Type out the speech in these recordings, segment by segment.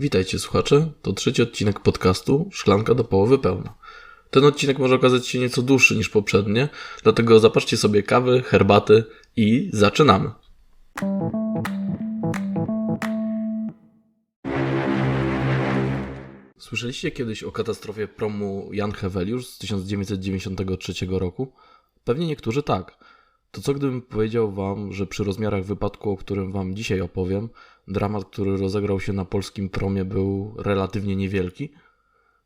Witajcie słuchacze, to trzeci odcinek podcastu Szklanka do połowy pełna. Ten odcinek może okazać się nieco dłuższy niż poprzednie, dlatego zapatrzcie sobie kawy, herbaty i zaczynamy. Słyszeliście kiedyś o katastrofie promu Jan Heweliusz z 1993 roku? Pewnie niektórzy tak. To co gdybym powiedział wam, że przy rozmiarach wypadku, o którym wam dzisiaj opowiem, dramat, który rozegrał się na polskim promie był relatywnie niewielki?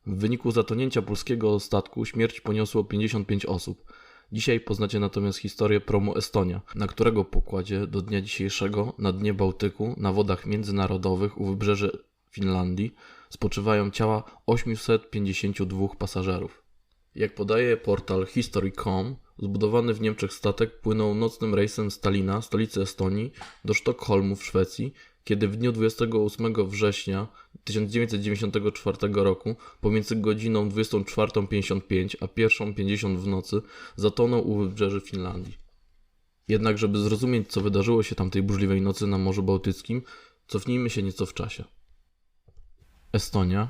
W wyniku zatonięcia polskiego statku śmierć poniosło 55 osób. Dzisiaj poznacie natomiast historię promu Estonia, na którego pokładzie do dnia dzisiejszego na dnie Bałtyku, na wodach międzynarodowych u wybrzeży Finlandii spoczywają ciała 852 pasażerów. Jak podaje portal History.com, zbudowany w Niemczech statek płynął nocnym rejsem z stolicy Estonii, do Sztokholmu w Szwecji, kiedy w dniu 28 września 1994 roku pomiędzy godziną 24.55 a 1.50 w nocy zatonął u wybrzeży Finlandii. Jednak, żeby zrozumieć, co wydarzyło się tamtej burzliwej nocy na Morzu Bałtyckim, cofnijmy się nieco w czasie. Estonia,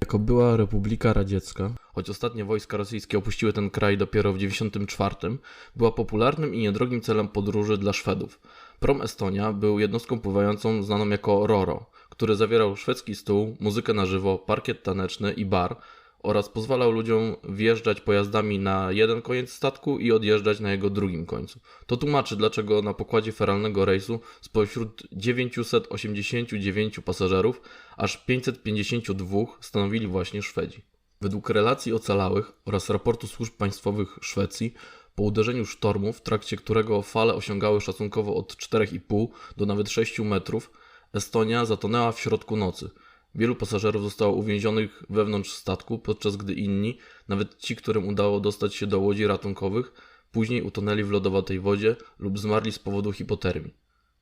jako była Republika Radziecka, choć ostatnie wojska rosyjskie opuściły ten kraj dopiero w 1994, była popularnym i niedrogim celem podróży dla Szwedów. Prom Estonia był jednostką pływającą znaną jako Roro, który zawierał szwedzki stół, muzykę na żywo, parkiet taneczny i bar oraz pozwalał ludziom wjeżdżać pojazdami na jeden koniec statku i odjeżdżać na jego drugim końcu. To tłumaczy, dlaczego na pokładzie feralnego rejsu spośród 989 pasażerów aż 552 stanowili właśnie Szwedzi. Według relacji ocalałych oraz raportu służb państwowych Szwecji, po uderzeniu sztormu, w trakcie którego fale osiągały szacunkowo od 4,5 do nawet 6 metrów, Estonia zatonęła w środku nocy. Wielu pasażerów zostało uwięzionych wewnątrz statku, podczas gdy inni, nawet ci, którym udało dostać się do łodzi ratunkowych, później utonęli w lodowatej wodzie lub zmarli z powodu hipotermii.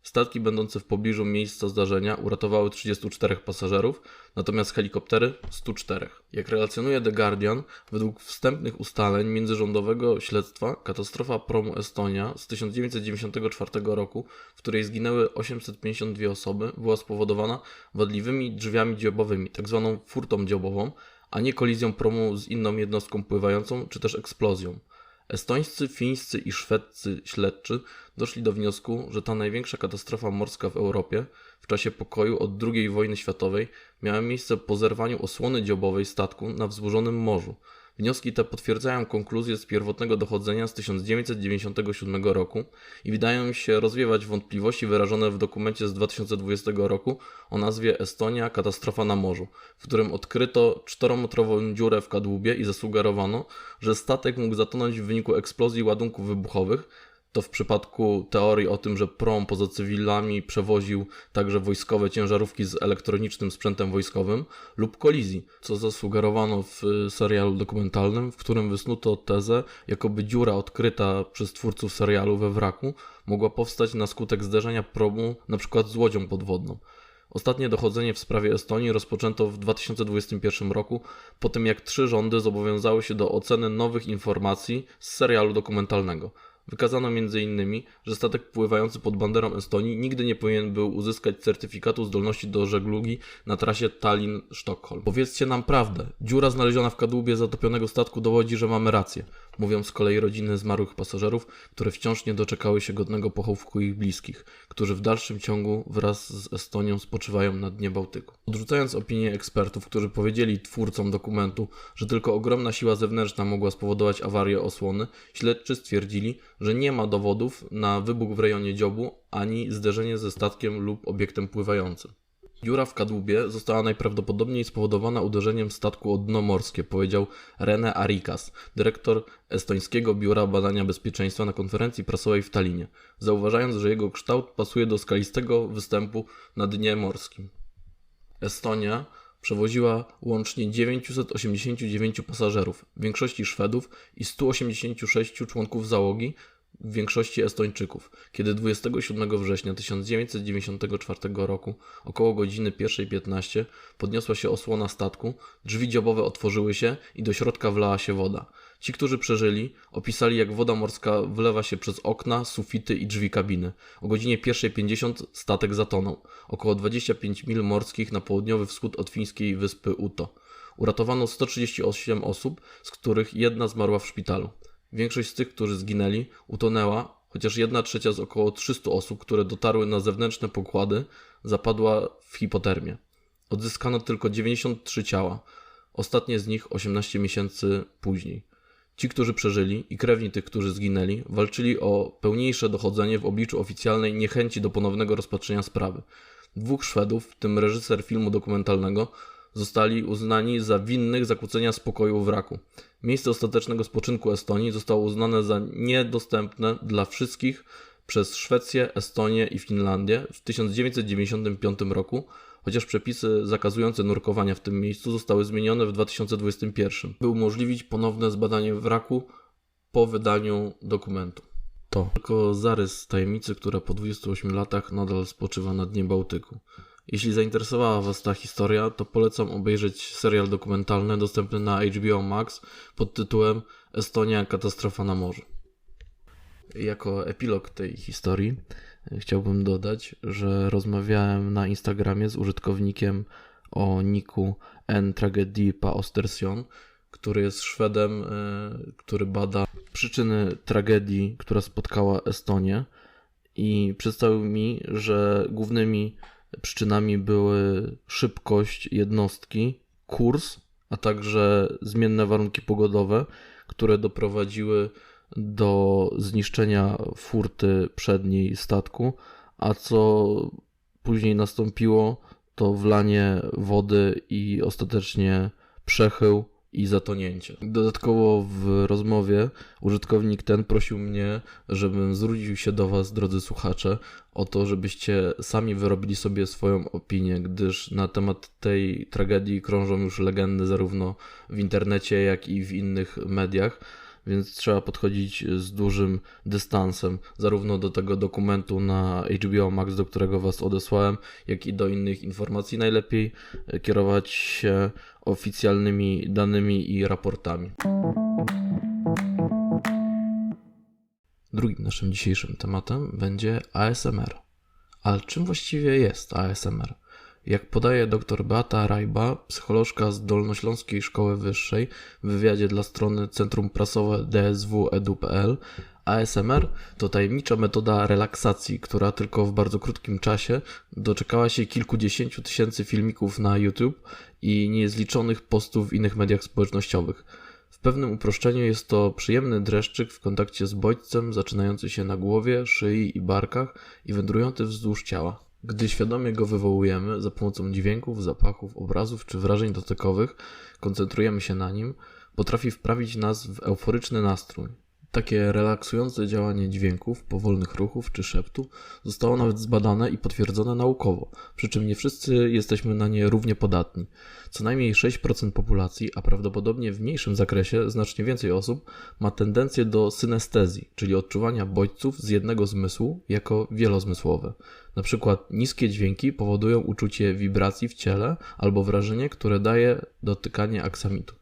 Statki będące w pobliżu miejsca zdarzenia uratowały 34 pasażerów, natomiast helikoptery 104. Jak relacjonuje The Guardian, według wstępnych ustaleń międzyrządowego śledztwa katastrofa promu Estonia z 1994 roku, w której zginęły 852 osoby, była spowodowana wadliwymi drzwiami dziobowymi, tzw. Tak furtą dziobową, a nie kolizją promu z inną jednostką pływającą czy też eksplozją. Estońscy, fińscy i szwedzcy śledczy doszli do wniosku, że ta największa katastrofa morska w Europie w czasie pokoju od II wojny światowej miała miejsce po zerwaniu osłony dziobowej statku na wzburzonym morzu. Wnioski te potwierdzają konkluzje z pierwotnego dochodzenia z 1997 roku i wydają się rozwiewać wątpliwości wyrażone w dokumencie z 2020 roku o nazwie Estonia katastrofa na morzu, w którym odkryto czterometrową dziurę w kadłubie i zasugerowano, że statek mógł zatonąć w wyniku eksplozji ładunków wybuchowych, to w przypadku teorii o tym, że prom poza cywilami przewoził także wojskowe ciężarówki z elektronicznym sprzętem wojskowym lub kolizji, co zasugerowano w serialu dokumentalnym, w którym wysnuto tezę, jakoby dziura odkryta przez twórców serialu we wraku mogła powstać na skutek zderzenia promu np. z łodzią podwodną. Ostatnie dochodzenie w sprawie Estonii rozpoczęto w 2021 roku, po tym jak trzy rządy zobowiązały się do oceny nowych informacji z serialu dokumentalnego. Wykazano m.in., że statek pływający pod banderą Estonii nigdy nie powinien był uzyskać certyfikatu zdolności do żeglugi na trasie Tallinn-Sztokholm. Powiedzcie nam prawdę. Dziura znaleziona w kadłubie zatopionego statku dowodzi, że mamy rację. Mówią z kolei rodziny zmarłych pasażerów, które wciąż nie doczekały się godnego pochówku ich bliskich, którzy w dalszym ciągu wraz z Estonią spoczywają na dnie Bałtyku. Odrzucając opinię ekspertów, którzy powiedzieli twórcom dokumentu, że tylko ogromna siła zewnętrzna mogła spowodować awarię osłony, śledczy stwierdzili, że nie ma dowodów na wybuch w rejonie dziobu ani zderzenie ze statkiem lub obiektem pływającym. Dziura w kadłubie została najprawdopodobniej spowodowana uderzeniem statku o dno morskie, powiedział René Arikas, dyrektor Estońskiego Biura Badania Bezpieczeństwa na konferencji prasowej w Talinie, zauważając, że jego kształt pasuje do skalistego występu na dnie morskim. Estonia przewoziła łącznie 989 pasażerów, w większości Szwedów i 186 członków załogi, większości Estończyków. Kiedy 27 września 1994 roku, około godziny 1.15, podniosła się osłona statku, drzwi dziobowe otworzyły się i do środka wlała się woda. Ci, którzy przeżyli, opisali jak woda morska wlewa się przez okna, sufity i drzwi kabiny. O godzinie 1.50 statek zatonął, około 25 mil morskich na południowy wschód od fińskiej wyspy Uto. Uratowano 138 osób, z których jedna zmarła w szpitalu. Większość z tych, którzy zginęli, utonęła, chociaż jedna trzecia z około 300 osób, które dotarły na zewnętrzne pokłady, zapadła w hipotermię. Odzyskano tylko 93 ciała, ostatnie z nich 18 miesięcy później. Ci, którzy przeżyli i krewni tych, którzy zginęli, walczyli o pełniejsze dochodzenie w obliczu oficjalnej niechęci do ponownego rozpatrzenia sprawy. Dwóch Szwedów, w tym reżyser filmu dokumentalnego, zostali uznani za winnych zakłócenia spokoju wraku. Miejsce ostatecznego spoczynku Estonii zostało uznane za niedostępne dla wszystkich przez Szwecję, Estonię i Finlandię w 1995 roku, chociaż przepisy zakazujące nurkowania w tym miejscu zostały zmienione w 2021, by umożliwić ponowne zbadanie wraku po wydaniu dokumentu. To tylko zarys tajemnicy, która po 28 latach nadal spoczywa na dnie Bałtyku. Jeśli zainteresowała Was ta historia, to polecam obejrzeć serial dokumentalny dostępny na HBO Max pod tytułem Estonia katastrofa na morzu. Jako epilog tej historii chciałbym dodać, że rozmawiałem na Instagramie z użytkownikiem o niku N Tragedii Pa Ostersion, który jest Szwedem, e, który bada przyczyny tragedii, która spotkała Estonię i przedstawił mi, że głównymi przyczynami były szybkość jednostki, kurs, a także zmienne warunki pogodowe, które doprowadziły do zniszczenia furty przedniej statku, a co później nastąpiło, to wlanie wody i ostatecznie przechył i zatonięcie. Dodatkowo w rozmowie użytkownik ten prosił mnie, żebym zwrócił się do Was, drodzy słuchacze, o to, żebyście sami wyrobili sobie swoją opinię, gdyż na temat tej tragedii krążą już legendy zarówno w internecie, jak i w innych mediach więc trzeba podchodzić z dużym dystansem, zarówno do tego dokumentu na HBO Max, do którego Was odesłałem, jak i do innych informacji. Najlepiej kierować się oficjalnymi danymi i raportami. Drugim naszym dzisiejszym tematem będzie ASMR. Ale czym właściwie jest ASMR? Jak podaje dr Beata Rajba, psycholożka z Dolnośląskiej Szkoły Wyższej w wywiadzie dla strony Centrum Prasowe dsw.edu.pl, ASMR to tajemnicza metoda relaksacji, która tylko w bardzo krótkim czasie doczekała się kilkudziesięciu tysięcy filmików na YouTube i niezliczonych postów w innych mediach społecznościowych. W pewnym uproszczeniu jest to przyjemny dreszczyk w kontakcie z bodźcem zaczynający się na głowie, szyi i barkach i wędrujący wzdłuż ciała. Gdy świadomie go wywołujemy za pomocą dźwięków, zapachów, obrazów czy wrażeń dotykowych, koncentrujemy się na nim, potrafi wprawić nas w euforyczny nastrój. Takie relaksujące działanie dźwięków, powolnych ruchów czy szeptu zostało nawet zbadane i potwierdzone naukowo, przy czym nie wszyscy jesteśmy na nie równie podatni. Co najmniej 6% populacji, a prawdopodobnie w mniejszym zakresie znacznie więcej osób, ma tendencję do synestezji, czyli odczuwania bodźców z jednego zmysłu jako wielozmysłowe. Na przykład niskie dźwięki powodują uczucie wibracji w ciele albo wrażenie, które daje dotykanie aksamitu.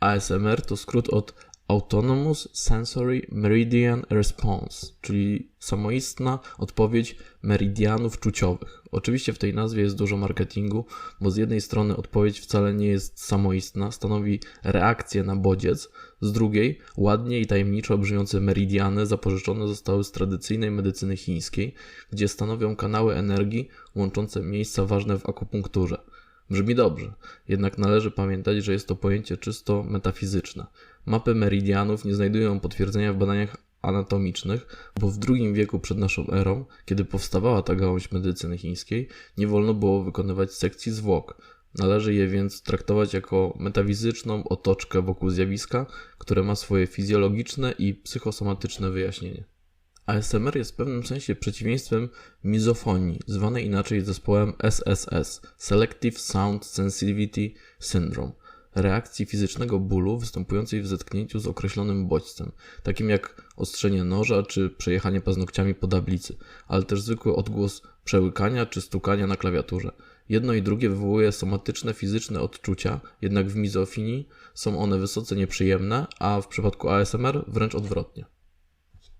ASMR to skrót od Autonomous Sensory Meridian Response, czyli samoistna odpowiedź meridianów czuciowych. Oczywiście w tej nazwie jest dużo marketingu, bo z jednej strony odpowiedź wcale nie jest samoistna, stanowi reakcję na bodziec, z drugiej ładnie i tajemniczo brzmiące meridiany zapożyczone zostały z tradycyjnej medycyny chińskiej, gdzie stanowią kanały energii łączące miejsca ważne w akupunkturze. Brzmi dobrze, jednak należy pamiętać, że jest to pojęcie czysto metafizyczne. Mapy meridianów nie znajdują potwierdzenia w badaniach anatomicznych, bo w II wieku przed naszą erą, kiedy powstawała ta gałąź medycyny chińskiej, nie wolno było wykonywać sekcji zwłok. Należy je więc traktować jako metafizyczną otoczkę wokół zjawiska, które ma swoje fizjologiczne i psychosomatyczne wyjaśnienie. ASMR jest w pewnym sensie przeciwieństwem mizofonii, zwanej inaczej zespołem SSS Selective Sound Sensitivity Syndrome. reakcji fizycznego bólu występującej w zetknięciu z określonym bodźcem, takim jak ostrzenie noża czy przejechanie paznokciami po tablicy, ale też zwykły odgłos przełykania czy stukania na klawiaturze. Jedno i drugie wywołuje somatyczne fizyczne odczucia, jednak w mizofinii są one wysoce nieprzyjemne, a w przypadku ASMR wręcz odwrotnie.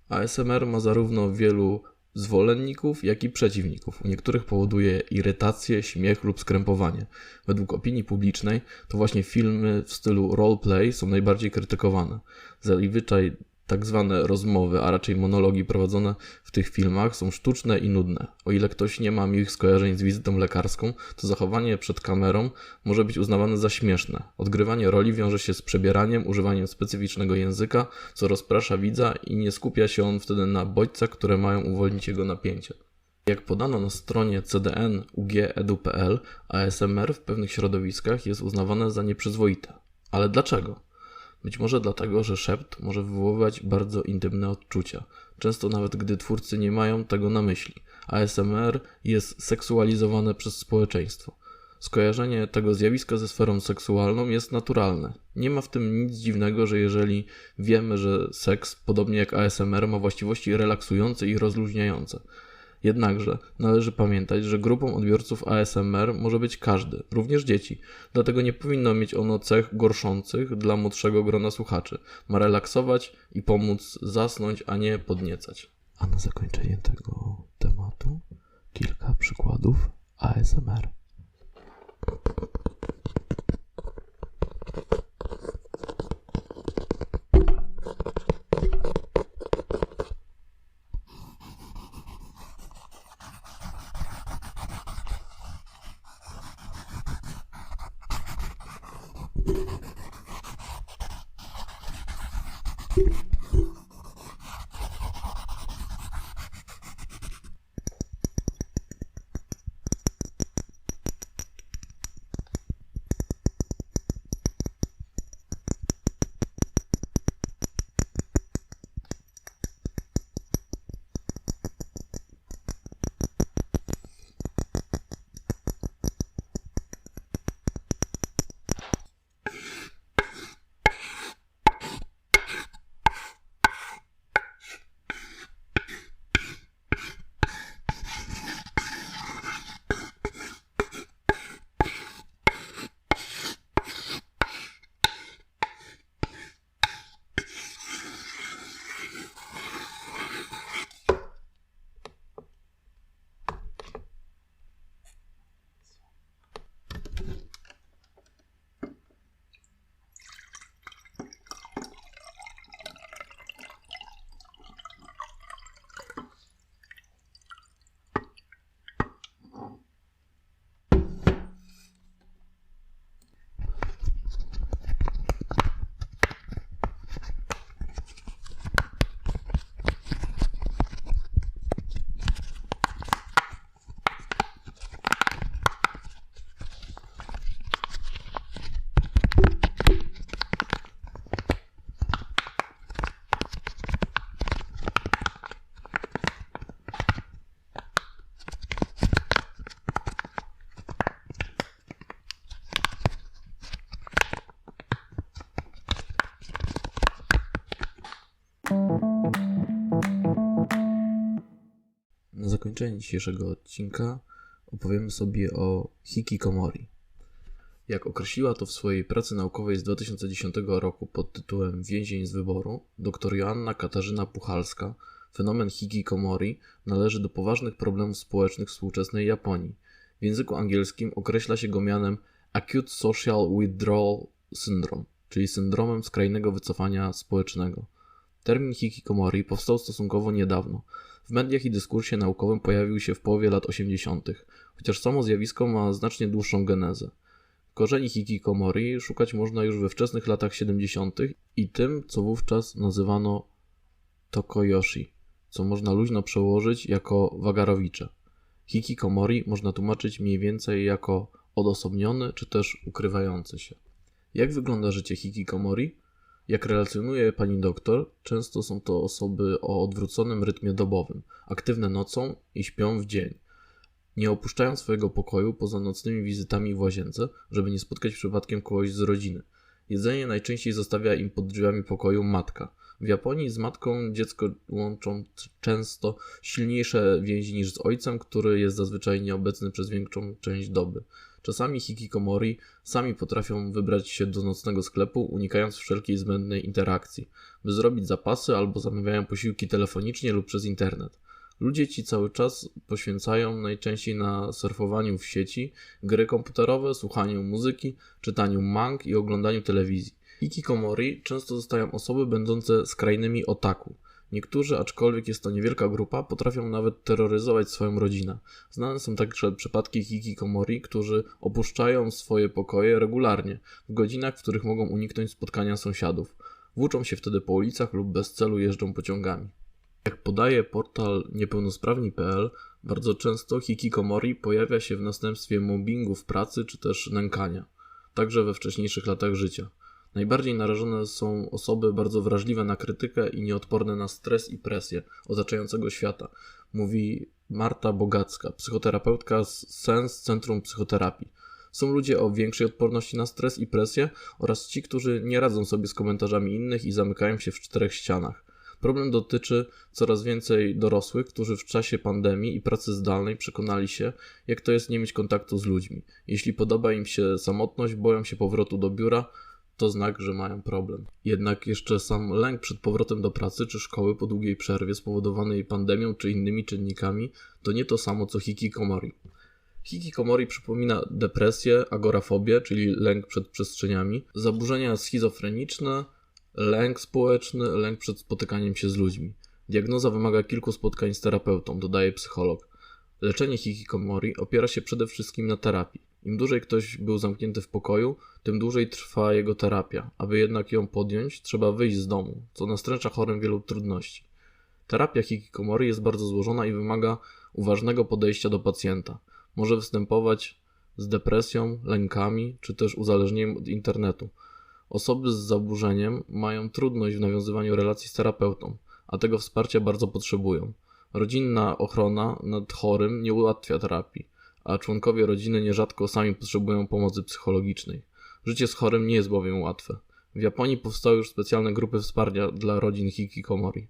ASMR ma zarówno wielu zwolenników, jak i przeciwników. U niektórych powoduje irytację, śmiech lub skrępowanie. Według opinii publicznej to właśnie filmy w stylu roleplay są najbardziej krytykowane. Zazwyczaj tak zwane rozmowy, a raczej monologi prowadzone w tych filmach są sztuczne i nudne. O ile ktoś nie ma miłych skojarzeń z wizytą lekarską, to zachowanie przed kamerą może być uznawane za śmieszne. Odgrywanie roli wiąże się z przebieraniem, używaniem specyficznego języka, co rozprasza widza i nie skupia się on wtedy na bodźcach, które mają uwolnić jego napięcie. Jak podano na stronie cdn.ug.edu.pl, ASMR w pewnych środowiskach jest uznawane za nieprzyzwoite. Ale dlaczego? Być może dlatego, że szept może wywoływać bardzo intymne odczucia, często nawet gdy twórcy nie mają tego na myśli. ASMR jest seksualizowane przez społeczeństwo. Skojarzenie tego zjawiska ze sferą seksualną jest naturalne. Nie ma w tym nic dziwnego, że jeżeli wiemy, że seks, podobnie jak ASMR, ma właściwości relaksujące i rozluźniające. Jednakże należy pamiętać, że grupą odbiorców ASMR może być każdy, również dzieci. Dlatego nie powinno mieć ono cech gorszących dla młodszego grona słuchaczy. Ma relaksować i pomóc zasnąć, a nie podniecać. A na zakończenie tego tematu kilka przykładów ASMR. Zakończenie dzisiejszego odcinka opowiemy sobie o hikikomori. Jak określiła to w swojej pracy naukowej z 2010 roku pod tytułem Więzień z wyboru, dr Joanna Katarzyna Puchalska, fenomen hikikomori należy do poważnych problemów społecznych współczesnej Japonii. W języku angielskim określa się go mianem Acute Social Withdrawal Syndrome, czyli syndromem skrajnego wycofania społecznego. Termin hikikomori powstał stosunkowo niedawno. W mediach i dyskursie naukowym pojawił się w połowie lat 80., chociaż samo zjawisko ma znacznie dłuższą genezę. Korzeni hikikomori szukać można już we wczesnych latach 70. i tym, co wówczas nazywano tokoyoshi, co można luźno przełożyć jako wagarowicze. Hikikomori można tłumaczyć mniej więcej jako odosobniony czy też ukrywający się. Jak wygląda życie hikikomori? Jak relacjonuje pani doktor, często są to osoby o odwróconym rytmie dobowym, aktywne nocą i śpią w dzień. Nie opuszczają swojego pokoju poza nocnymi wizytami w łazience, żeby nie spotkać przypadkiem kogoś z rodziny. Jedzenie najczęściej zostawia im pod drzwiami pokoju matka. W Japonii z matką dziecko łączą często silniejsze więzi niż z ojcem, który jest zazwyczaj nieobecny przez większą część doby. Czasami hikikomori sami potrafią wybrać się do nocnego sklepu, unikając wszelkiej zbędnej interakcji, by zrobić zapasy albo zamawiają posiłki telefonicznie lub przez internet. Ludzie ci cały czas poświęcają najczęściej na surfowaniu w sieci, gry komputerowe, słuchaniu muzyki, czytaniu mang i oglądaniu telewizji. Hikikomori często zostają osoby będące skrajnymi otaku. Niektórzy, aczkolwiek jest to niewielka grupa, potrafią nawet terroryzować swoją rodzinę. Znane są także przypadki hikikomori, którzy opuszczają swoje pokoje regularnie, w godzinach, w których mogą uniknąć spotkania sąsiadów. Włóczą się wtedy po ulicach lub bez celu jeżdżą pociągami. Jak podaje portal niepełnosprawni.pl, bardzo często hikikomori pojawia się w następstwie mobbingu w pracy czy też nękania, także we wcześniejszych latach życia. Najbardziej narażone są osoby bardzo wrażliwe na krytykę i nieodporne na stres i presję otaczającego świata, mówi Marta Bogacka, psychoterapeutka z Sens Centrum Psychoterapii. Są ludzie o większej odporności na stres i presję oraz ci, którzy nie radzą sobie z komentarzami innych i zamykają się w czterech ścianach. Problem dotyczy coraz więcej dorosłych, którzy w czasie pandemii i pracy zdalnej przekonali się, jak to jest nie mieć kontaktu z ludźmi. Jeśli podoba im się samotność, boją się powrotu do biura, to znak, że mają problem. Jednak jeszcze sam lęk przed powrotem do pracy czy szkoły po długiej przerwie spowodowanej pandemią czy innymi czynnikami to nie to samo co hikikomori. Hikikomori przypomina depresję, agorafobię, czyli lęk przed przestrzeniami, zaburzenia schizofreniczne, lęk społeczny, lęk przed spotykaniem się z ludźmi. Diagnoza wymaga kilku spotkań z terapeutą, dodaje psycholog. Leczenie hikikomori opiera się przede wszystkim na terapii. Im dłużej ktoś był zamknięty w pokoju, tym dłużej trwa jego terapia. Aby jednak ją podjąć, trzeba wyjść z domu, co nastręcza chorym wielu trudności. Terapia hikikomori jest bardzo złożona i wymaga uważnego podejścia do pacjenta. Może występować z depresją, lękami czy też uzależnieniem od internetu. Osoby z zaburzeniem mają trudność w nawiązywaniu relacji z terapeutą, a tego wsparcia bardzo potrzebują. Rodzinna ochrona nad chorym nie ułatwia terapii, a członkowie rodziny nierzadko sami potrzebują pomocy psychologicznej. Życie z chorym nie jest bowiem łatwe. W Japonii powstały już specjalne grupy wsparcia dla rodzin hikikomori.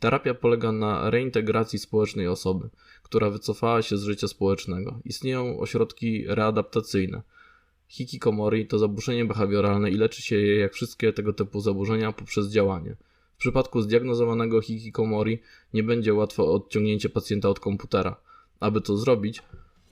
Terapia polega na reintegracji społecznej osoby, która wycofała się z życia społecznego. Istnieją ośrodki readaptacyjne. Hikikomori to zaburzenie behawioralne i leczy się je jak wszystkie tego typu zaburzenia poprzez działanie. W przypadku zdiagnozowanego hikikomori nie będzie łatwo odciągnięcie pacjenta od komputera. Aby to zrobić,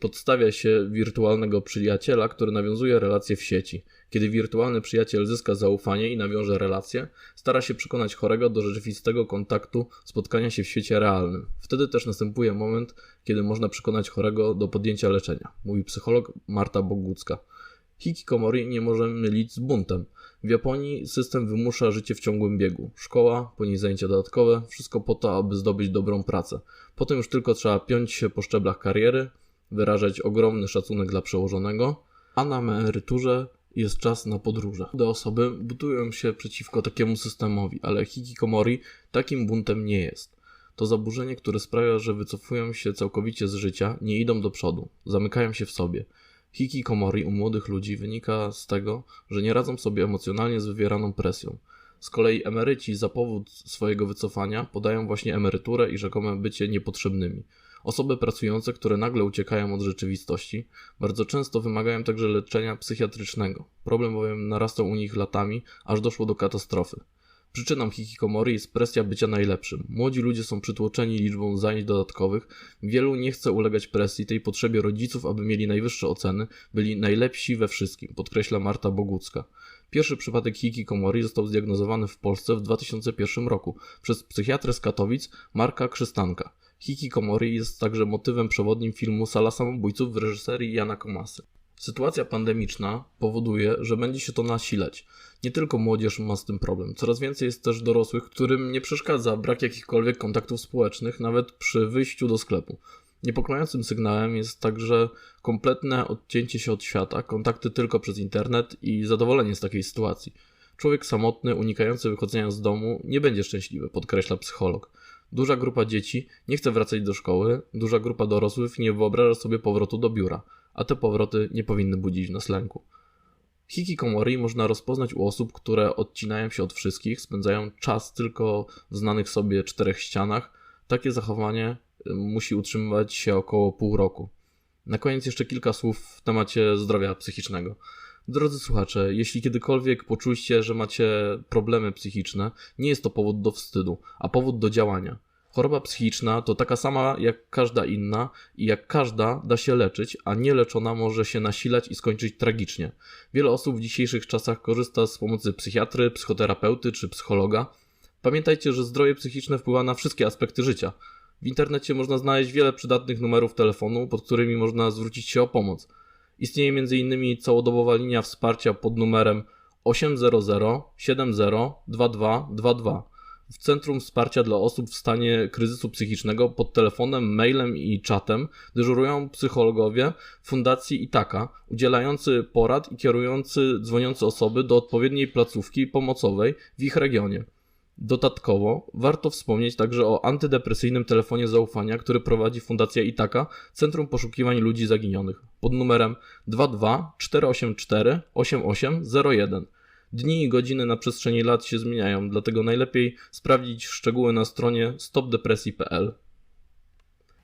podstawia się wirtualnego przyjaciela, który nawiązuje relacje w sieci. Kiedy wirtualny przyjaciel zyska zaufanie i nawiąże relacje, stara się przekonać chorego do rzeczywistego kontaktu, spotkania się w świecie realnym. Wtedy też następuje moment, kiedy można przekonać chorego do podjęcia leczenia, mówi psycholog Marta Bogucka. Hikikomori nie możemy mylić z buntem. W Japonii system wymusza życie w ciągłym biegu. Szkoła, później zajęcia dodatkowe, wszystko po to, aby zdobyć dobrą pracę. Potem już tylko trzeba piąć się po szczeblach kariery, wyrażać ogromny szacunek dla przełożonego, a na emeryturze jest czas na podróże. Te osoby budują się przeciwko takiemu systemowi, ale hikikomori takim buntem nie jest. To zaburzenie, które sprawia, że wycofują się całkowicie z życia, nie idą do przodu, zamykają się w sobie. Hikikomori u młodych ludzi wynika z tego, że nie radzą sobie emocjonalnie z wywieraną presją. Z kolei emeryci za powód swojego wycofania podają właśnie emeryturę i rzekome bycie niepotrzebnymi. Osoby pracujące, które nagle uciekają od rzeczywistości, bardzo często wymagają także leczenia psychiatrycznego. Problem bowiem narastał u nich latami, aż doszło do katastrofy. Przyczyną hikikomori jest presja bycia najlepszym. Młodzi ludzie są przytłoczeni liczbą zajęć dodatkowych. Wielu nie chce ulegać presji tej potrzebie rodziców, aby mieli najwyższe oceny, byli najlepsi we wszystkim, podkreśla Marta Bogucka. Pierwszy przypadek hikikomori został zdiagnozowany w Polsce w 2001 roku przez psychiatrę z Katowic Marka Krzystanka. Hikikomori jest także motywem przewodnim filmu Sala Samobójców w reżyserii Jana Komasy. Sytuacja pandemiczna powoduje, że będzie się to nasilać. Nie tylko młodzież ma z tym problem. Coraz więcej jest też dorosłych, którym nie przeszkadza brak jakichkolwiek kontaktów społecznych, nawet przy wyjściu do sklepu. Niepokojącym sygnałem jest także kompletne odcięcie się od świata, kontakty tylko przez internet i zadowolenie z takiej sytuacji. Człowiek samotny, unikający wychodzenia z domu, nie będzie szczęśliwy, podkreśla psycholog. Duża grupa dzieci nie chce wracać do szkoły, duża grupa dorosłych nie wyobraża sobie powrotu do biura, a te powroty nie powinny budzić nas lęku. Hikikomori można rozpoznać u osób, które odcinają się od wszystkich, spędzają czas tylko w znanych sobie czterech ścianach. Takie zachowanie y, musi utrzymywać się około pół roku. Na koniec jeszcze kilka słów w temacie zdrowia psychicznego. Drodzy słuchacze, jeśli kiedykolwiek poczuliście, że macie problemy psychiczne, nie jest to powód do wstydu, a powód do działania. Choroba psychiczna to taka sama jak każda inna i jak każda da się leczyć, a nieleczona może się nasilać i skończyć tragicznie. Wiele osób w dzisiejszych czasach korzysta z pomocy psychiatry, psychoterapeuty czy psychologa. Pamiętajcie, że zdrowie psychiczne wpływa na wszystkie aspekty życia. W internecie można znaleźć wiele przydatnych numerów telefonu, pod którymi można zwrócić się o pomoc. Istnieje m.in. całodobowa linia wsparcia pod numerem 800 70 2222 w Centrum Wsparcia dla Osób w stanie kryzysu psychicznego pod telefonem, mailem i czatem dyżurują psychologowie Fundacji Itaka, udzielający porad i kierujący dzwoniące osoby do odpowiedniej placówki pomocowej w ich regionie. Dodatkowo warto wspomnieć także o antydepresyjnym telefonie zaufania, który prowadzi Fundacja Itaka, Centrum Poszukiwań Ludzi Zaginionych, pod numerem 22 484 8801. Dni i godziny na przestrzeni lat się zmieniają, dlatego najlepiej sprawdzić szczegóły na stronie stopdepresji.pl.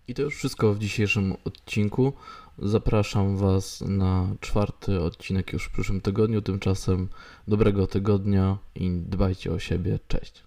I to już wszystko w dzisiejszym odcinku. Zapraszam Was na czwarty odcinek już w przyszłym tygodniu. Tymczasem dobrego tygodnia i dbajcie o siebie. Cześć.